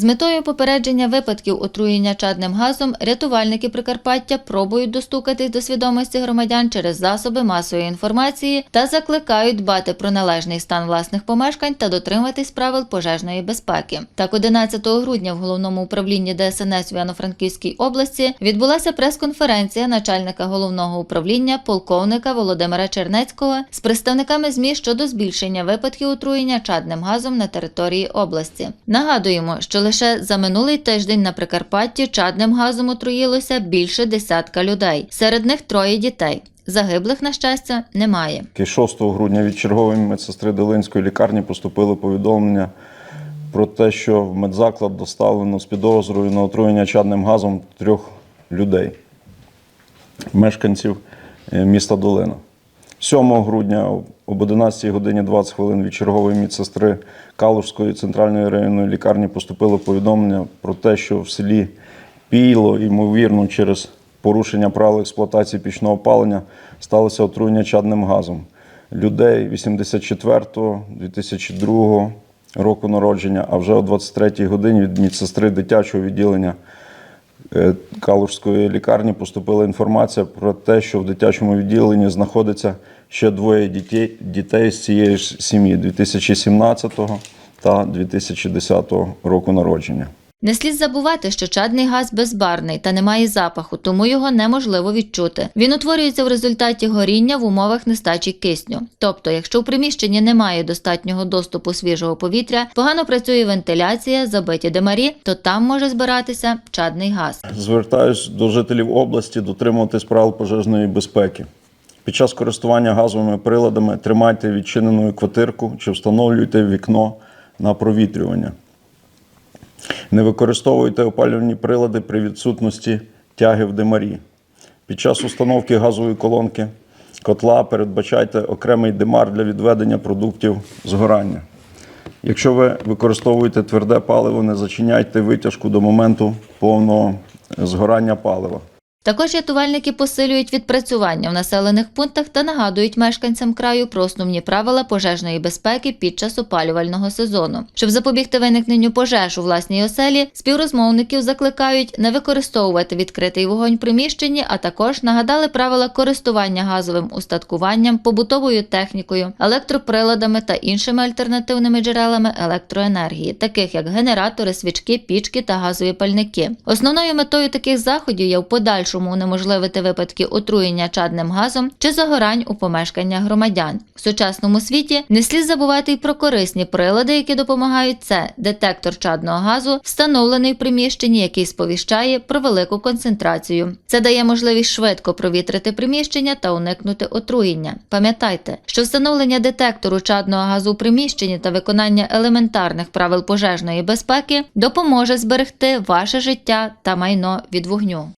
З метою попередження випадків отруєння чадним газом рятувальники Прикарпаття пробують достукатись до свідомості громадян через засоби масової інформації та закликають дбати про належний стан власних помешкань та дотримуватись правил пожежної безпеки. Так, 11 грудня в головному управлінні ДСНС в Івано-Франківській області відбулася прес-конференція начальника головного управління полковника Володимира Чернецького з представниками ЗМІ щодо збільшення випадків отруєння чадним газом на території області. Нагадуємо, що лише за минулий тиждень на Прикарпатті чадним газом отруїлося більше десятка людей. Серед них троє дітей. Загиблих, на щастя, немає. 6 грудня від чергової медсестри Долинської лікарні поступило повідомлення про те, що в медзаклад доставлено з підозрою на отруєння чадним газом трьох людей, мешканців е, міста Долина. 7 грудня об 11 годині 20 хвилин від чергової медсестри Калужської центральної районної лікарні поступило повідомлення про те, що в селі Пійло, ймовірно, через порушення правил експлуатації пічного опалення сталося отруєння чадним газом. Людей 84-го, 2002 року народження, а вже о 23-й годині від медсестри дитячого відділення Калужської лікарні поступила інформація про те, що в дитячому відділенні знаходиться ще двоє дітей, дітей з цієї ж сім'ї 2017 та 2010 року народження. Не слід забувати, що чадний газ безбарний та не має запаху, тому його неможливо відчути. Він утворюється в результаті горіння в умовах нестачі кисню. Тобто, якщо в приміщенні немає достатнього доступу свіжого повітря, погано працює вентиляція, забиті димарі, то там може збиратися чадний газ. Звертаюсь до жителів області дотримуватись правил пожежної безпеки. Під час користування газовими приладами тримайте відчиненою квартирку чи встановлюйте вікно на провітрювання. Не використовуйте опалювальні прилади при відсутності тяги в димарі. Під час установки газової колонки котла передбачайте окремий димар для відведення продуктів згорання. Якщо ви використовуєте тверде паливо, не зачиняйте витяжку до моменту повного згорання палива. Також рятувальники посилюють відпрацювання в населених пунктах та нагадують мешканцям краю про основні правила пожежної безпеки під час опалювального сезону. Щоб запобігти виникненню пожеж у власній оселі, співрозмовників закликають не використовувати відкритий вогонь в приміщенні, а також нагадали правила користування газовим устаткуванням, побутовою технікою, електроприладами та іншими альтернативними джерелами електроенергії, таких як генератори, свічки, пічки та газові пальники. Основною метою таких заходів є в подальшому унеможливити випадки отруєння чадним газом чи загорань у помешканнях громадян. В сучасному світі не слід забувати й про корисні прилади, які допомагають це детектор чадного газу, встановлений в приміщенні, який сповіщає про велику концентрацію. Це дає можливість швидко провітрити приміщення та уникнути отруєння. Пам'ятайте, що встановлення детектору чадного газу у приміщенні та виконання елементарних правил пожежної безпеки допоможе зберегти ваше життя та майно від вогню.